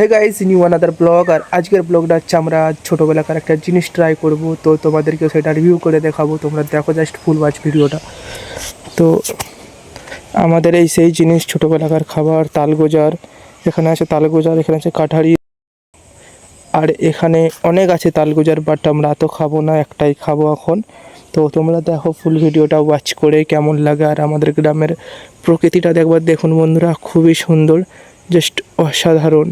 Hey guys new another blog আর আজকের ব্লগটা হচ্ছে আমরা ছোটোবেলাকার একটা জিনিস ট্রাই করব। তো তোমাদেরকে সেটা রিভিউ করে দেখাবো। তোমরা দেখো জাস্ট ফুল ওয়াচ ভিডিওটা। তো আমাদের এই সেই জিনিস, ছোটোবেলাকার খাবার, তালগোজার, এখানে আছে তালগোজার, এখানে আছে কাঠারি। আর এখানে অনেক আছে তালগোজার বাট আমরা এত খাব না, একটাই খাব এখন। তো তোমরা দেখো ফুল ভিডিওটা ওয়াচ করে কেমন লাগে। আর আমাদের গ্রামের প্রকৃতিটা দেখবার দেখুন বন্ধুরা, খুবই সুন্দর জাস্ট অসাধারণ।